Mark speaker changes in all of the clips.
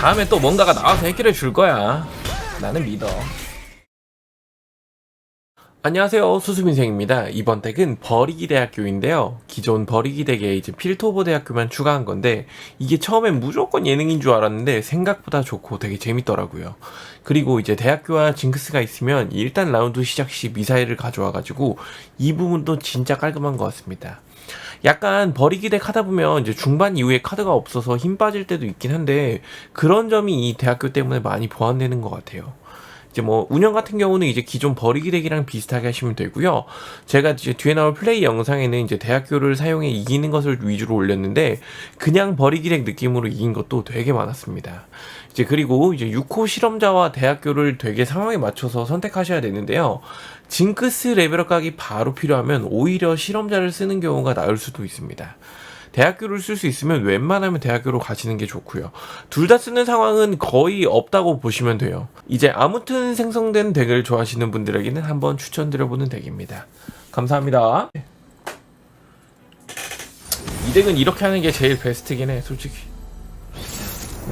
Speaker 1: 다음에 또 뭔가가 나와서 해결해 줄 거야. 나는 믿어. 안녕하세요. 수수민생입니다. 이번 덱은 버리기 대학교인데요. 기존 버리기 덱에 이제 필토버 대학교만 추가한 건데, 이게 처음엔 무조건 예능인 줄 알았는데, 생각보다 좋고 되게 재밌더라고요. 그리고 이제 대학교와 징크스가 있으면, 일단 라운드 시작 시 미사일을 가져와가지고, 이 부분도 진짜 깔끔한 것 같습니다. 약간 버리기 덱 하다 보면 이제 중반 이후에 카드가 없어서 힘 빠질 때도 있긴 한데 그런 점이 이 대학교 때문에 많이 보완되는 것 같아요. 이제 뭐 운영 같은 경우는 이제 기존 버리기 덱이랑 비슷하게 하시면 되고요. 제가 이제 뒤에 나올 플레이 영상에는 이제 대학교를 사용해 이기는 것을 위주로 올렸는데 그냥 버리기 덱 느낌으로 이긴 것도 되게 많았습니다. 이제 그리고 이제 6호 실험자와 대학교를 되게 상황에 맞춰서 선택하셔야 되는데요. 징크스 레벨업 각이 바로 필요하면 오히려 실험자를 쓰는 경우가 나을 수도 있습니다. 대학교를 쓸 수 있으면 웬만하면 대학교로 가시는 게 좋고요. 둘 다 쓰는 상황은 거의 없다고 보시면 돼요. 이제 아무튼 생성된 덱을 좋아하시는 분들에게는 한번 추천드려보는 덱입니다. 감사합니다. 이 덱은 이렇게 하는 게 제일 베스트긴 해, 솔직히.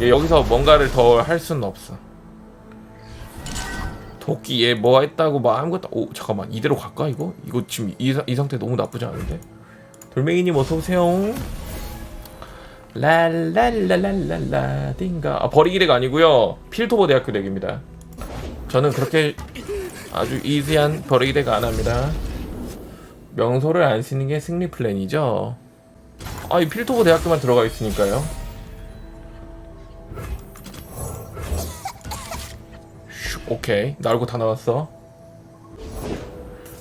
Speaker 1: 여기서 뭔가를 더 할 수는 없어. 도끼 얘뭐 했다고 뭐 아무것도 오 잠깐만 이대로 갈까 이거? 이거 지금 이, 사- 이 상태 너무 나쁘지 않은데? 돌멩이님 어서 오세요. 랄랄랄랄랄라 띵가 아 버리기 덱 아니고요 필토버 대학교 덱입니다. 저는 그렇게 아주 이지한 버리기 덱 안 합니다. 명소를 안 쓰는 게 승리 플랜이죠. 아이 필토버 대학교만 들어가 있으니까요. 오케이 나르고 다 나왔어.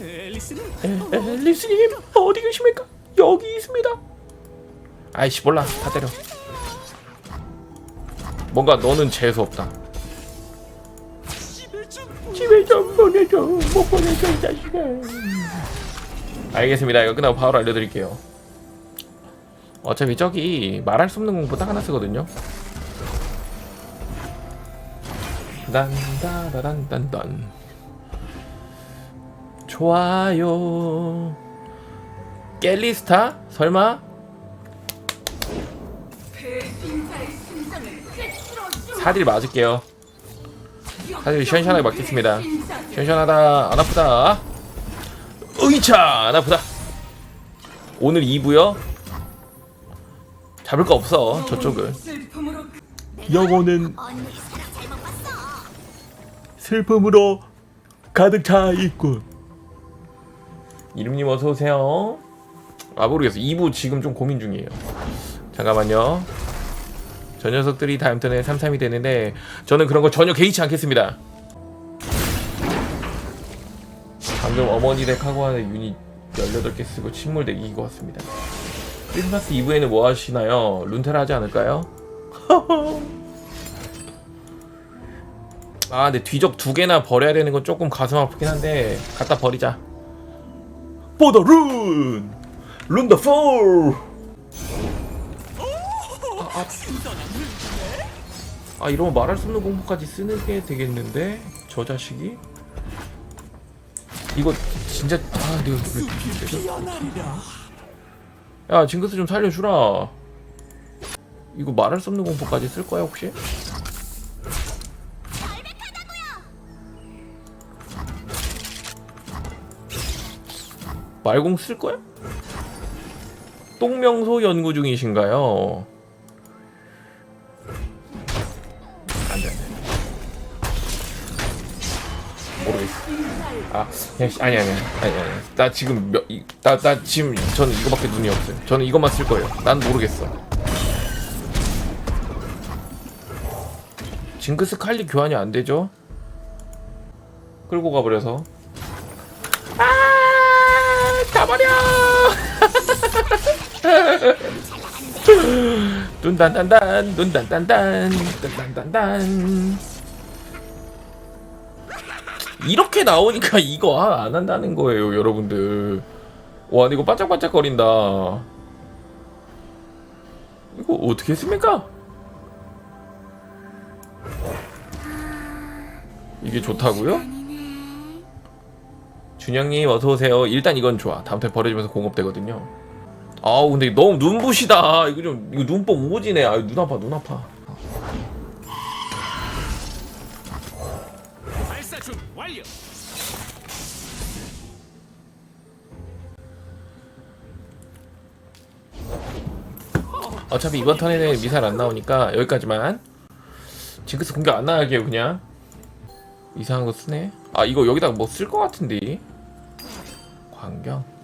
Speaker 1: 앨리스님 어디 계십니까? 여기 있습니다. 아이씨 몰라 다 때려. 뭔가 너는 재수 없다.
Speaker 2: 집에 좀
Speaker 1: 집에 좀 보내줘 못 보내줘 이 자식아. 알겠습니다. 이거 끝나고 바로 알려드릴게요. 어차피 저기 말할 수 없는 공부 딱 하나 쓰거든요. 딴따라란딴딴. 좋아요. 깰리스타? 설마? 사딜 맞을게요. 사딜 시원시원하게 맞겠습니다. 시원시원하다. 안 아프다. 으이차! 안 아프다. 오늘 2부요? 잡을 거 없어 저쪽은 영혼은 슬픔으로 가득 차 있군. 이름님 어서 오세요. 아 모르겠어. 2부 지금 좀 고민 중이에요. 잠깐만요. 저 녀석들이 다음 턴에 3, 3이 되는데 저는 그런 거 전혀 개의치 않겠습니다. 방금 어머니 덱 하고 하는 유닛 18개 쓰고 침몰 덱 이기고 왔습니다. 크리스마스 이브에는 뭐 하시나요? 룬테라 하지 않을까요? 아 근데 뒤적 두 개나 버려야 되는 건 조금 가슴 아프긴 한데 갖다 버리자. 보더 룬! 룬더 폴! 아 이러면 말할 수 없는 공포까지 쓰는 게 되겠는데? 저 자식이? 이거 진짜 아 내가 왜 야 징크스 좀 살려주라. 이거 말할 수 없는 공포까지 쓸 거야 혹시? 말공 쓸 거야? 똥명소 연구 중이신가요? 안돼 안돼. 모르겠어. 아 씨, 아니 아니 아니 아니. 나 지금 몇, 이, 나, 나 지금 저는 이거밖에 눈이 없어요. 저는 이것만 쓸 거예요. 난 모르겠어. 징크스 칼리 교환이 안 되죠? 끌고 가버려서 둔단단단 둔단단단 둔단단단 이렇게 나오니까 이거 아, 안 한다는 거예요 여러분들 와 이거 반짝반짝 거린다 이거 어떻게 했습니까? 이게 좋다고요? 준영님 어서 오세요. 일단 이건 좋아. 다음 턴 버려주면서 공업되거든요. 아우 근데 너무 눈부시다. 이거 좀 이거 눈법 오지네. 아유 눈 아파 눈 아파. 어차피 이번 턴에는 미사일 안 나오니까 여기까지만. 징크스 공격 안 나가게요 그냥. 이상한 거 쓰네. 아 이거 여기다가 뭐 쓸 거 같은데? 광경.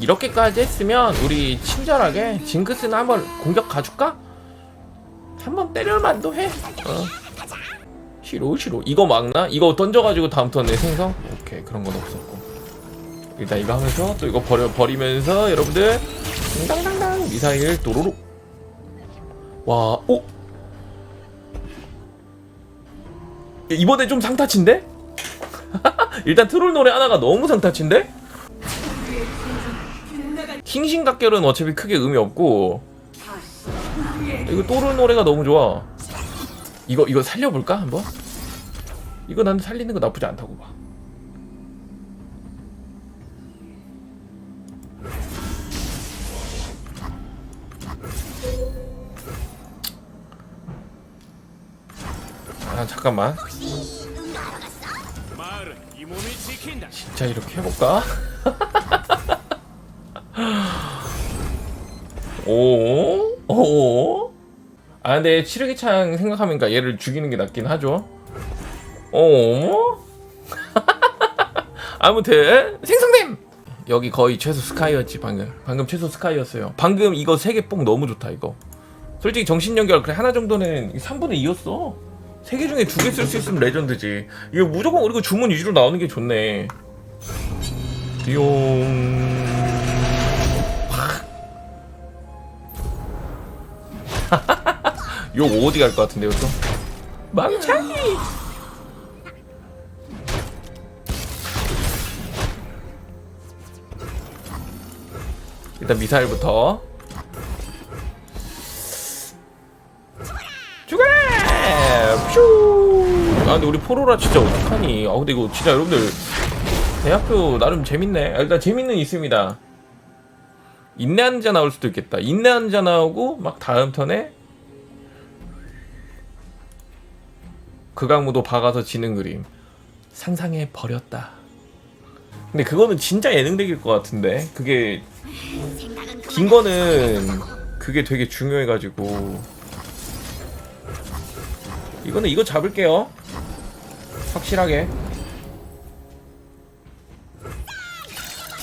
Speaker 1: 이렇게까지 했으면 우리 친절하게 징크스는 한번 공격 가줄까? 한번 때릴만도 해 어. 싫어 싫어 이거 막나? 이거 던져가지고 다음 턴에 생성? 오케이 그런 건 없었고 일단 이거 하면서 또 이거 버려 버리면서 여러분들 당당당 미사일 도로로 와 오? 이번에 좀 상타치인데? 일단 트롤 노래 하나가 너무 상타치인데? 킹싱각결은 어차피 크게 의미 없고 이거 또르 노래가 너무 좋아 이거 이거 살려볼까 한번? 이거 난 살리는 거 나쁘지 않다고 봐 아 잠깐만. 자 이렇게 해볼까? 오? 오? 아 근데 치르기창 생각하니까 얘를 죽이는 게 낫긴 하죠 오? 아무튼 생성됨! 여기 거의 최소 스카이였지 방금 방금 최소 스카이였어요 방금 이거 세 개 뽕 너무 좋다 이거 솔직히 정신 연결 그래 하나 정도는 3분의 2였어 세 개 중에 두 개 쓸 수 있으면 레전드지 이거 무조건 그리고 주문 위주로 나오는 게 좋네 띠용 욕 어디 갈 것 같은데요 또? 망창이! 일단 미사일부터. 죽어라! 퓨! 아 근데 우리 포로라 진짜 어떡하니? 아 근데 이거 진짜 여러분들 대학교 나름 재밌네. 아, 일단 재밌는 있습니다. 인내하는 자 나올 수도 있겠다. 인내하는 자 나오고 막 다음 턴에 극악무도 박아서 지는 그림. 상상해 버렸다. 근데 그거는 진짜 예능덱일 것 같은데. 그게 긴 거는 그게 되게 중요해가지고. 이거는 이거 잡을게요. 확실하게.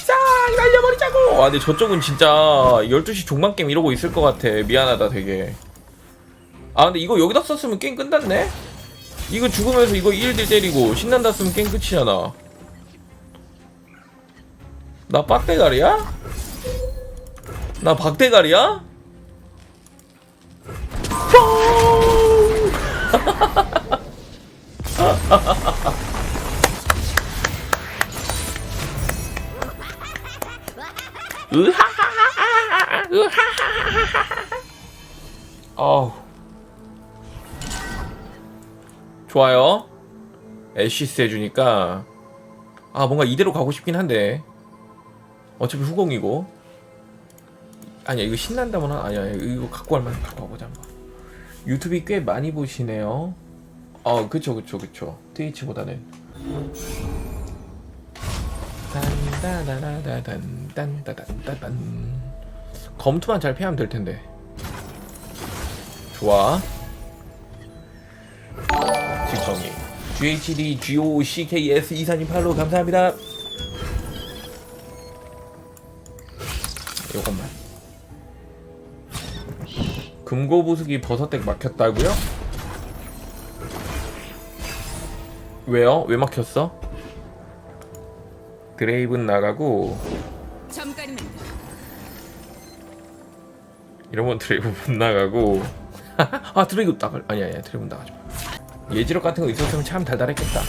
Speaker 1: 자 날려버리자고! 아 근데 저쪽은 진짜 12시 종반게임 이러고 있을 것 같아. 미안하다 되게. 아 근데 이거 여기다 썼으면 게임 끝났네 이거 죽으면서 이거 1딜 때리고 신난다 쓰면 게임 끝이잖아 나 빡대가리야? 나 박대가리야? 으하하하하 으하하하하 어우 좋아요. 애쉬스 해주니까. 아 뭔가 이대로 가고 싶긴 한데. 어차피 후공이고. 아니야 이거 신난다면 아니야 이거 갖고 갈만 갖고 가보자 한번. 유튜브 꽤 많이 보시네요. 어 그쵸 그쵸 그쵸. 트위치보다는. 딴따다다단딴따단따단. 검투만 잘 피하면 될 텐데. 좋아 직성이. GHD GOCKS 이사님 팔로 감사합니다. 요것만. 금고부수기 버섯댁 막혔다고요? 왜요? 왜 막혔어? 드레이븐 나가고. 이러면 드레이븐 못 나가고. 아 드레이븐 나갈 아니 아니야 드레이븐 나가지 마 예지력 같은 거 있었으면 참 달달했겠다.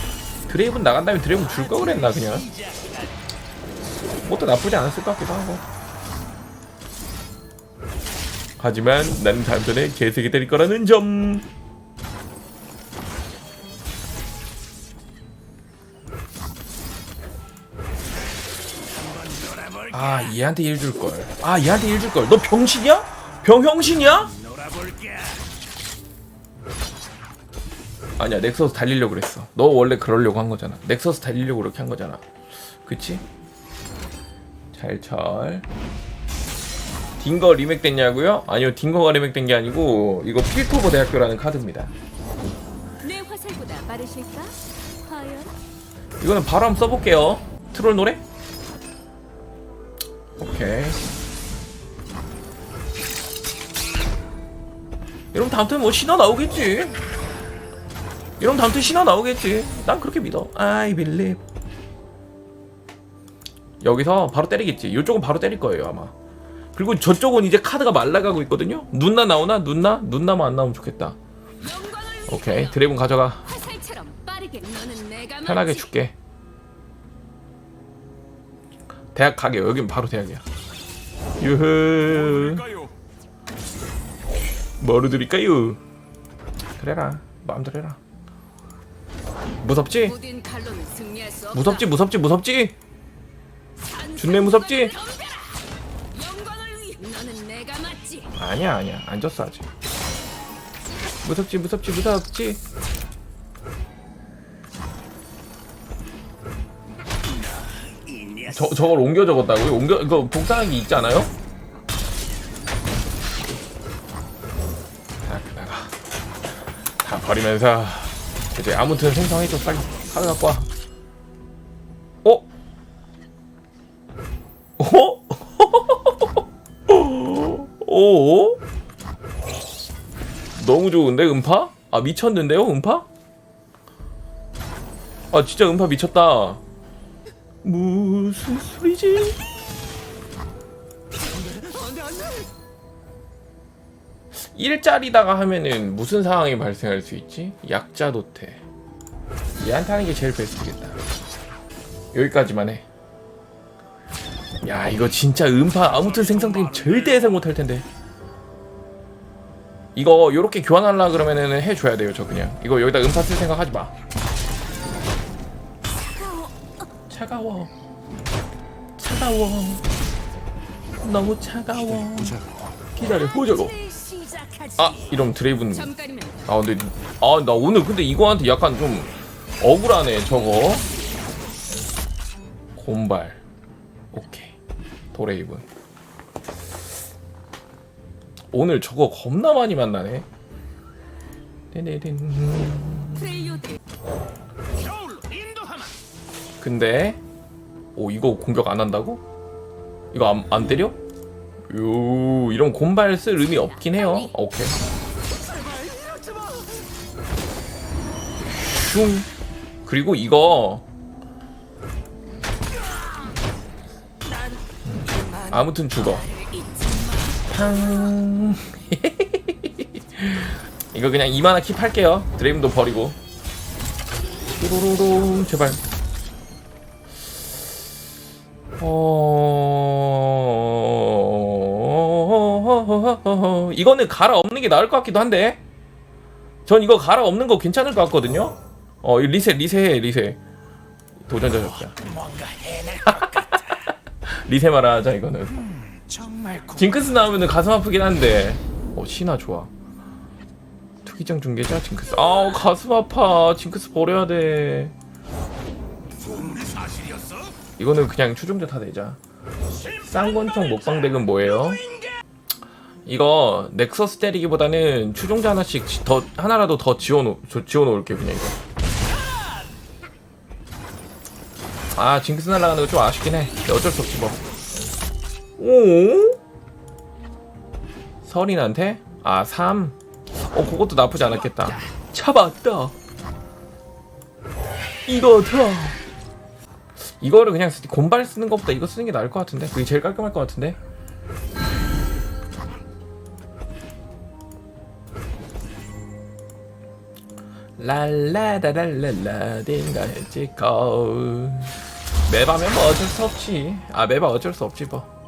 Speaker 1: 드레이븐 나간 다음에 드레이븐 줄 거 그랬나 그냥? 뭐도 나쁘지 않았을 것 같기도 하고. 하지만 나는 다음 전에 개새끼 때릴 거라는 점. 아 얘한테 일 줄걸. 아 얘한테 일 줄걸. 너 병신이야? 병형신이야? 아니야 넥서스 달리려고 그랬어 너 원래 그러려고 한 거잖아 넥서스 달리려고 그렇게 한 거잖아 그치? 잘철 딩거 리맥 됐냐고요? 아니요 딩거가 리맥 된 게 아니고 이거 필토버 대학교라는 카드입니다
Speaker 3: 내 화살보다 빠르실까? 과연?
Speaker 1: 이거는 바로 한번 써볼게요 트롤 노래? 오케이 이러면 다음 턴뭐 신화 나오겠지 이러면 다음 턴 신화 나오겠지 난 그렇게 믿어 I believe 여기서 바로 때리겠지 이쪽은 바로 때릴 거예요 아마 그리고 저쪽은 이제 카드가 말라가고 있거든요 눈나 나오나? 눈나? 눈나만 안 나오면 좋겠다 오케이 드래곤 가져가 편하게. 줄게. 대학 가게 여긴 바로 대학이야. 유흐? 뭐로 드릴까요? 그래라 마음대로 해라. 무섭지? 무섭지 무섭지 무섭지? 준내 무섭지? 아니야 아니야 안 졌어 아직. 무섭지 무섭지 무섭지. 저 저걸 옮겨 적었다고요? 옮겨 이거 복사하기 있지 않아요? 자, 나가 다 버리면서 이제 아무튼 생성해줘 빨리 카드 갖고 와. 어? 어? 오? 너무 좋은데 음파? 아 미쳤는데요 음파? 아 진짜 음파 미쳤다. 무슨 소리지? 일자리다가 하면은 무슨 상황이 발생할 수 있지? 약자 도태. 얘한테 하는 게 제일 베스트겠다. 여기까지만 해. 야 이거 진짜 음파 아무튼 생성되면 절대 예상 못할 텐데. 이거 요렇게 교환하려 그러면은 해줘야 돼요 저 그냥. 이거 여기다 음파 쓸 생각 하지 마. 차가워. 차가워. 너무 차가워. 기다려 보자고. 아 이러면 드레이븐.
Speaker 3: 잠깐이면
Speaker 1: 아 근데 아 나 오늘 근데 이거한테 약간 좀 억울하네 저거. 곰발. 오케이. 도레이븐. 오늘 저거 겁나 많이 만나네. 근데 오 이거 공격 안 한다고? 이거 안, 안 때려? 요 이런 곰발 쓸 의미 없긴 해요. 오케이. 슝. 그리고 이거 음, 아무튼 죽어. 팡. 이거 그냥 이만화 킵 할게요. 드레임도 버리고. 뚜루루루 제발. 어... 이거는 갈아 없는 게 나을 것 같기도 한데. 전 이거 갈아 없는 거 괜찮을 것 같거든요. 어, 이 리셋 리셋해 리셋. 도전자 적자. 리셋 말하자 이거는.
Speaker 2: 고...
Speaker 1: 징크스 나오면은 가슴 아프긴 한데. 어, 신화 좋아. 투기장 중계자 징크스. 아우 가슴 아파. 징크스 버려야 돼. 이거는 그냥 추종자 다 내자. 쌍권총 먹방덱은 뭐예요? 이거 넥서스 때리기보다는 추종자 하나씩 지- 더 하나라도 더 지워놓 지워 놓을게 그냥 이거. 아 징크스 날라가는 거 좀 아쉽긴 해. 어쩔 수 없지 뭐. 오? 서린한테? 아 3. 어 그것도 나쁘지 않았겠다. 잡았다. 이거다. 이거를 그냥 쓰- 곰발 쓰는 것보다 이거 쓰는 게 나을 것 같은데 그게 제일 깔끔할 것 같은데 랄라라랄랄라 딩가했지 거울 매밤에 뭐 어쩔 수 없지 아 매밤 어쩔 수 없지 뭐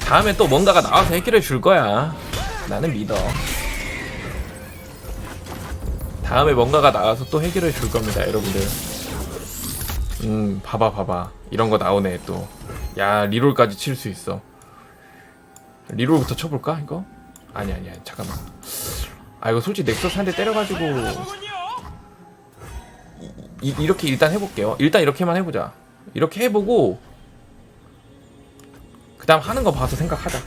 Speaker 1: 다음에 또 뭔가가 나와서 해결해 줄 거야 나는 믿어 다음에 뭔가가 나와서 또 해결해 줄 겁니다 여러분들 음, 봐봐, 봐봐. 이런 거 나오네, 또. 야, 리롤까지 칠 수 있어. 리롤부터 쳐볼까, 이거? 아니, 아니, 아니, 잠깐만. 아, 이거 솔직히 넥서스 한 대 때려가지고.
Speaker 2: 뭐군요?
Speaker 1: 이, 이 렇게 일단 해볼게요. 일단 이렇게만 해보자. 이렇게 해보고 그 다음 하는 거 봐서 생각하자.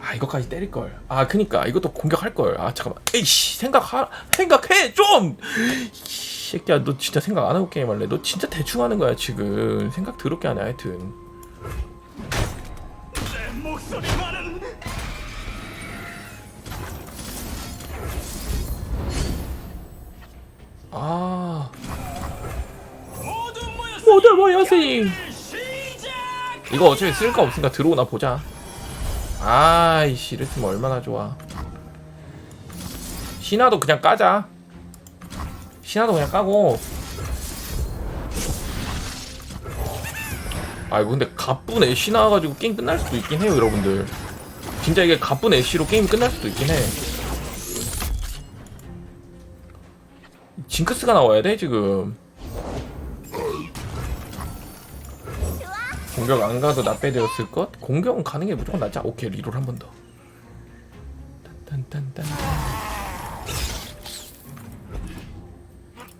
Speaker 1: 아 이거까지 때릴 걸. 아 그니까 이것도 공격할 걸. 아 잠깐만. 에이씨 생각하 생각해 좀. 이 새끼야 너 진짜 생각 안 하고 게임할래? 너 진짜 대충 하는 거야 지금. 생각 더럽게 하네 하여튼. 아
Speaker 2: 모두 시작.
Speaker 1: 이거 어차피 쓸 거 없으니까 들어오나 보자. 아이씨 이랬으면 얼마나 좋아. 신화도 그냥 까자. 신화도 그냥 까고. 아이고 근데 가쁜 애쉬 나와가지고 게임 끝날 수도 있긴 해요 여러분들. 진짜 이게 가쁜 애쉬로 게임 끝날 수도 있긴 해. 징크스가 나와야 돼 지금. 공격 안 가도 나빼되었을 것? 공격은 가는 게 무조건 낫자. 오케이 리롤 한 번 더. 딴딴딴딴.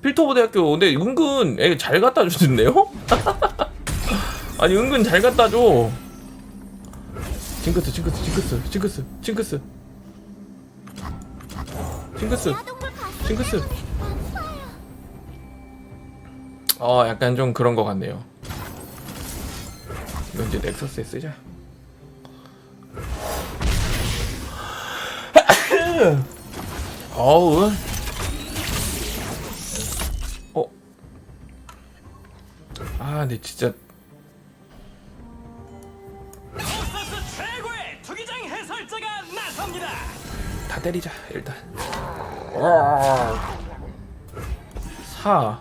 Speaker 1: 필터보 대학교 근데 은근 애 잘 갖다 주는데요? 아니 은근 잘 갖다 줘. 징크스 징크스 징크스 징크스 징크스 징크스 징크스. 어 약간 좀 그런 거 같네요. 이거 이제 넥서스에 쓰자. 어우. 어. 아, 근데 진짜
Speaker 2: 버서스 최고의 투기장 해설자가 나섭니다.
Speaker 1: 다 때리자 일단. 사.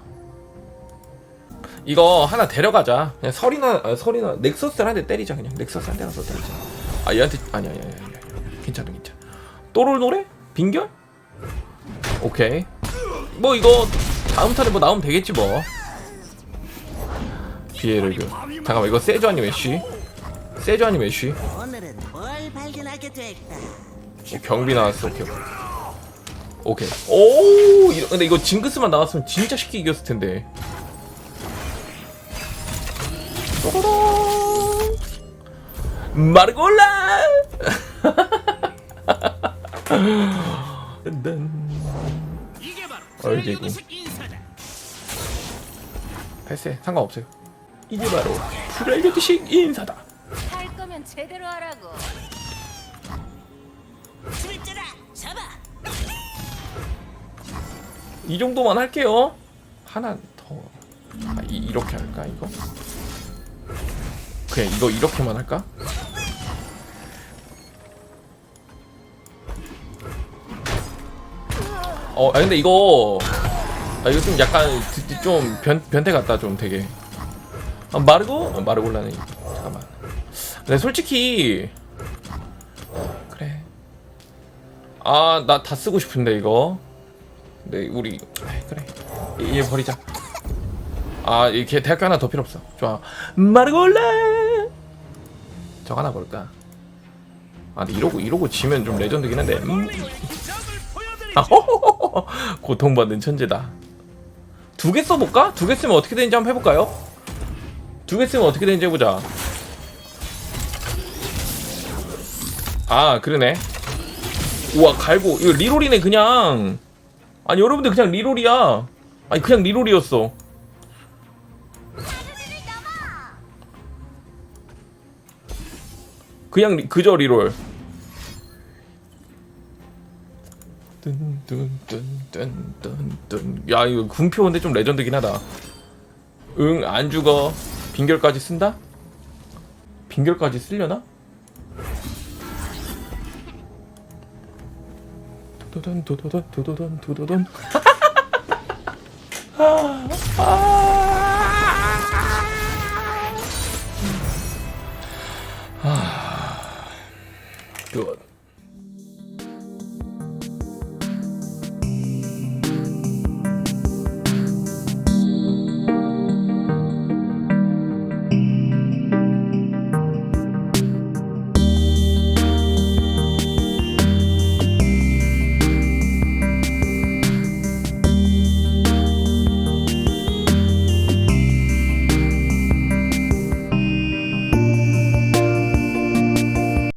Speaker 1: 이거 하나 데려가자. 그냥 설이나 아, 설이나 넥서스를 한 대 때리자 그냥 넥서스 한 대라서 때리자. 아 얘한테 아니 아니 아니 아니 괜찮아 괜찮아. 또롤 노래? 빈결? 오케이. 뭐 이거 다음 턴에 뭐 나오면 되겠지 뭐. 비에르그. 잠깐만 이거 세주 아니면 애쉬? 세주 아니면 애쉬?
Speaker 4: 오늘은 뭘 발견하게 될까?
Speaker 1: 어, 경비 나왔어. 오케이. 오케이. 오, 이거- 근데 이거 징크스만 나왔으면 진짜 쉽게 이겼을 텐데. 마르골라.
Speaker 2: 인사다.
Speaker 1: 패스해. 상관없어요. 이게 바로 프라이빗식 인사다.
Speaker 3: 할 거면 제대로 하라고.
Speaker 4: 출제라 잡아.
Speaker 1: 이 정도만 할게요. 하나 더. 아, 이, 이렇게 할까 이거? 그냥 이거 이렇게만 할까? 어, 아 근데 이거 아 이거 좀 약간 드- 좀 변, 변태 같다 좀 되게. 아, 마르고 어, 마르골라는 잠깐만. 근데 솔직히 그래. 아 나 다 쓰고 싶은데 이거. 네 우리 그래 얘 버리자 아 이렇게 대학교 하나 더 필요 없어 좋아 마르골라 저 하나 걸까 아 이러고 이러고 지면 좀 레전드긴 한데 음. 아. 고통받는 천재다 두 개 써볼까? 두 개 쓰면 어떻게 되는지 한번 해볼까요? 두 개 쓰면 어떻게 되는지 해보자 아 그러네 우와 갈고 이거 리롤이네 그냥 아니 여러분들 그냥 리롤이야 아니 그냥 리롤이었어 그냥 리- 그저 리롤 야 이거 군표 근데 좀 레전드긴 하다 응 안 죽어 빙결까지 쓴다? 빙결까지 쓰려나? 도도돈 도도돈 도도돈 도도돈 아, 아.